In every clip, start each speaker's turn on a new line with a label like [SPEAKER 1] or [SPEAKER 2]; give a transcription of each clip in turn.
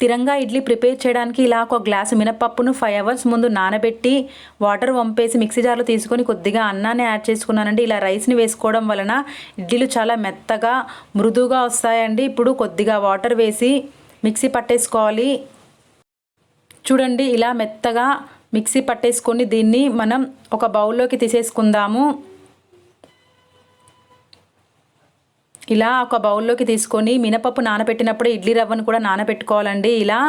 [SPEAKER 1] తిరంగా idli prepare చేయడానికి ఇలా ఒక గ్లాసు మినపప్పును ఫైవ్ అవర్స్ ముందు నానబెట్టి వాటర్ వంపేసి మిక్సీ జార్లో తీసుకొని కొద్దిగా అన్నాన్ని యాడ్ చేసుకున్నానండి. ఇలా రైస్ని వేసుకోవడం వలన ఇడ్లీలు చాలా మెత్తగా మృదువుగా వస్తాయండి. ఇప్పుడు కొద్దిగా వాటర్ వేసి మిక్సీ పట్టేసుకోవాలి. చూడండి ఇలా మెత్తగా మిక్సీ పట్టేసుకొని దీన్ని మనం ఒక బౌల్లోకి తీసేసుకుందాము. ఇలా ఒక బౌల్లోకి తీసుకొని మినపప్పు నానబెట్టినప్పుడు ఇడ్లీ రవ్వను కూడా నానబెట్టుకోవాలండి ఇలా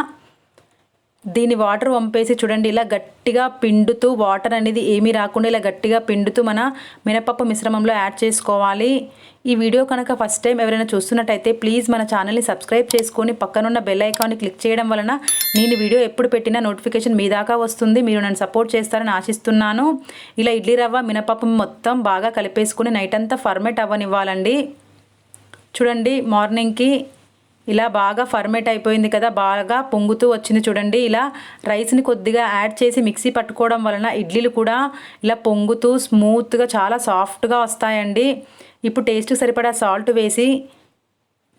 [SPEAKER 1] దీని వాటర్ వంపేసి చూడండి ఇలా గట్టిగా పిండుతూ వాటర్ అనేది ఏమీ రాకుండా ఇలా గట్టిగా పిండుతూ మన మినపప్పు మిశ్రమంలో యాడ్ చేసుకోవాలి. ఈ వీడియో కనుక ఫస్ట్ టైం ఎవరైనా చూస్తున్నట్టయితే ప్లీజ్ మన ఛానల్ని సబ్స్క్రైబ్ చేసుకొని పక్కనున్న బెల్ ఐకాన్ని క్లిక్ చేయడం వలన నేను వీడియో ఎప్పుడు పెట్టినా నోటిఫికేషన్ మీ దాకా వస్తుంది. మీరు నన్ను సపోర్ట్ చేస్తారని ఆశిస్తున్నాను. ఇలా ఇడ్లీ రవ్వ మినపప్పు మొత్తం బాగా కలిపేసుకుని నైట్ అంతా ఫర్మేట్ అవ్వనివ్వాలండి. చూడండి మార్నింగ్కి ఇలా బాగా ఫర్మేట్ అయిపోయింది కదా బాగా పొంగుతూ వచ్చింది చూడండి. ఇలా రైస్ని కొద్దిగా యాడ్ చేసి మిక్సీ పట్టుకోవడం వలన ఇడ్లీలు కూడా ఇలా పొంగుతూ స్మూత్గా చాలా సాఫ్ట్గా వస్తాయండి. ఇప్పుడు టేస్ట్కి సరిపడా సాల్ట్ వేసి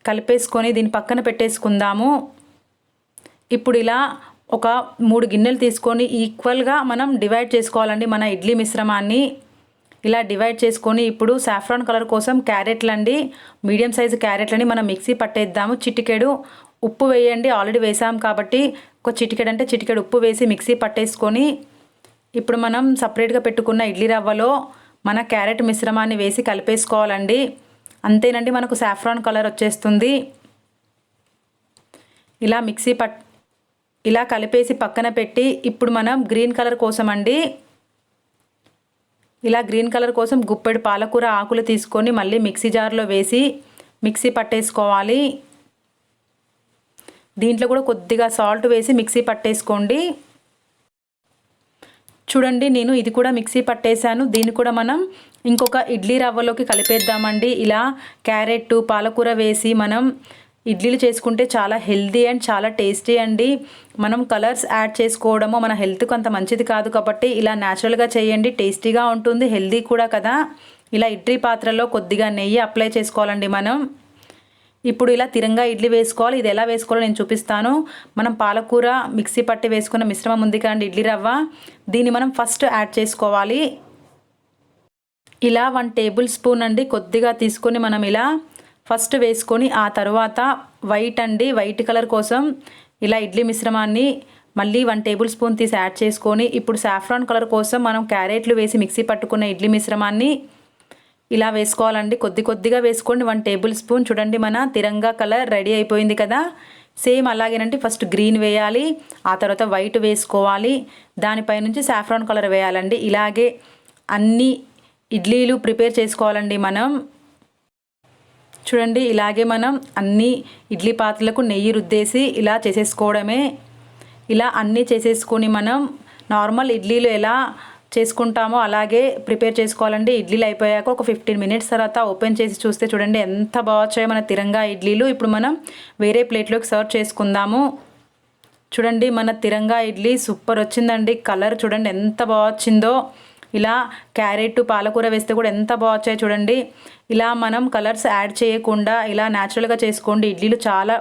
[SPEAKER 1] కలిపేసుకొని దీని పక్కన పెట్టేసుకుందాము. ఇప్పుడు ఇలా ఒక మూడు గిన్నెలు తీసుకొని ఈక్వల్గా మనం డివైడ్ చేసుకోవాలండి మన ఇడ్లీ మిశ్రమాన్ని. ఇలా డివైడ్ చేసుకొని ఇప్పుడు సాఫ్రాన్ కలర్ కోసం క్యారెట్లు అండి మీడియం సైజు క్యారెట్లని మనం మిక్సీ పట్టేద్దాము. చిటికెడు ఉప్పు వేయండి ఆల్రెడీ వేసాం కాబట్టి ఒక చిటికెడు అంటే చిటికెడు ఉప్పు వేసి మిక్సీ పట్టేసుకొని ఇప్పుడు మనం సపరేట్గా పెట్టుకున్న ఇడ్లీ రవ్వలో మన క్యారెట్ మిశ్రమాన్ని వేసి కలిపేసుకోవాలండి. అంతేనండి మనకు సాఫ్రాన్ కలర్ వచ్చేస్తుంది. ఇలా మిక్సీ పట్ ఇలా కలిపేసి పక్కన పెట్టి ఇప్పుడు మనం గ్రీన్ కలర్ కోసం అండి ఇలా గ్రీన్ కలర్ కోసం గుప్పెడు పాలకూర ఆకులు తీసుకొని మళ్ళీ మిక్సీ జార్లో వేసి మిక్సీ పట్టేసుకోవాలి. దీంట్లో కూడా కొద్దిగా సాల్ట్ వేసి మిక్సీ పట్టేసుకోండి. చూడండి నేను ఇది కూడా మిక్సీ పట్టేశాను. దీన్ని కూడా మనం ఇంకొక ఇడ్లీ రవ్వలోకి కలిపేద్దామండి. ఇలా క్యారెట్ పాలకూర వేసి మనం ఇడ్లీలు చేసుకుంటే చాలా హెల్దీ అండ్ చాలా టేస్టీ అండి. మనం కలర్స్ యాడ్ చేసుకోవడము మన హెల్త్కి అంత మంచిది కాదు కాబట్టి ఇలా న్యాచురల్గా చేయండి టేస్టీగా ఉంటుంది హెల్దీ కూడా కదా. ఇలా ఇడ్లీ పాత్రలో కొద్దిగా నెయ్యి అప్లై చేసుకోవాలండి మనం. ఇప్పుడు ఇలా తిరంగా ఇడ్లీ వేసుకోవాలి. ఇది ఎలా వేసుకోవాలో నేను చూపిస్తాను. మనం పాలకూర మిక్సీ పట్టి వేసుకున్న మిశ్రమం ఉంది కదండి ఇడ్లీ రవ్వ. దీన్ని మనం ఫస్ట్ యాడ్ చేసుకోవాలి. ఇలా వన్ టేబుల్ స్పూన్ అండి కొద్దిగా తీసుకొని మనం ఇలా ఫస్ట్ వేసుకొని ఆ తర్వాత వైట్ అండి వైట్ కలర్ కోసం ఇలా ఇడ్లీ మిశ్రమాన్ని మళ్ళీ వన్ టేబుల్ స్పూన్ తీసి యాడ్ చేసుకొని ఇప్పుడు సాఫ్రాన్ కలర్ కోసం మనం క్యారెట్లు వేసి మిక్సీ పట్టుకున్న ఇడ్లీ మిశ్రమాన్ని ఇలా వేసుకోవాలండి. కొద్ది కొద్దిగా వేసుకోండి. వన్ టేబుల్ స్పూన్ చూడండి మన తిరంగా కలర్ రెడీ అయిపోయింది కదా. సేమ్ అలాగేనండి. ఫస్ట్ గ్రీన్ వేయాలి. ఆ తర్వాత వైట్ వేసుకోవాలి. దానిపై నుంచి సాఫ్రాన్ కలర్ వేయాలండి. ఇలాగే అన్ని ఇడ్లీలు ప్రిపేర్ చేసుకోవాలండి మనం. చూడండి ఇలాగే మనం అన్ని ఇడ్లీ పాత్రలకు నెయ్యి రుద్దేసి ఇలా చేసేసుకోవడమే. ఇలా అన్నీ చేసేసుకొని మనం నార్మల్ ఇడ్లీలు ఎలా చేసుకుంటామో అలాగే ప్రిపేర్ చేసుకోవాలండి. ఇడ్లీలు అయిపోయాక ఒక ఫిఫ్టీన్ మినిట్స్ తర్వాత ఓపెన్ చేసి చూస్తే చూడండి ఎంత బాగా వచ్చాయో మన తిరంగా ఇడ్లీలు. ఇప్పుడు మనం వేరే ప్లేట్లోకి సర్వ్ చేసుకుందాము. చూడండి మన తిరంగా ఇడ్లీ సూపర్ వచ్చిందండి. కలర్ చూడండి ఎంత బాగా వచ్చిందో. ఇలా క్యారెట్ పాలకూర వేస్తే కూడా ఎంత బాగా చూడండి. ఇలా మనం కలర్స్ యాడ్ చేయకుండా ఇలా న్యాచురల్గా చేసుకోండి. ఇడ్లీలు చాలా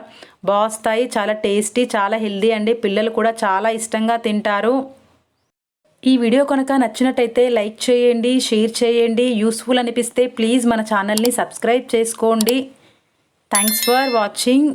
[SPEAKER 1] బాగుస్తాయి చాలా టేస్టీ చాలా హెల్దీ అండి. పిల్లలు కూడా చాలా ఇష్టంగా తింటారు. ఈ వీడియో కనుక నచ్చినట్టయితే లైక్ చేయండి షేర్ చేయండి. యూస్ఫుల్ అనిపిస్తే ప్లీజ్ మన ఛానల్ని సబ్స్క్రైబ్ చేసుకోండి. Thanks for watching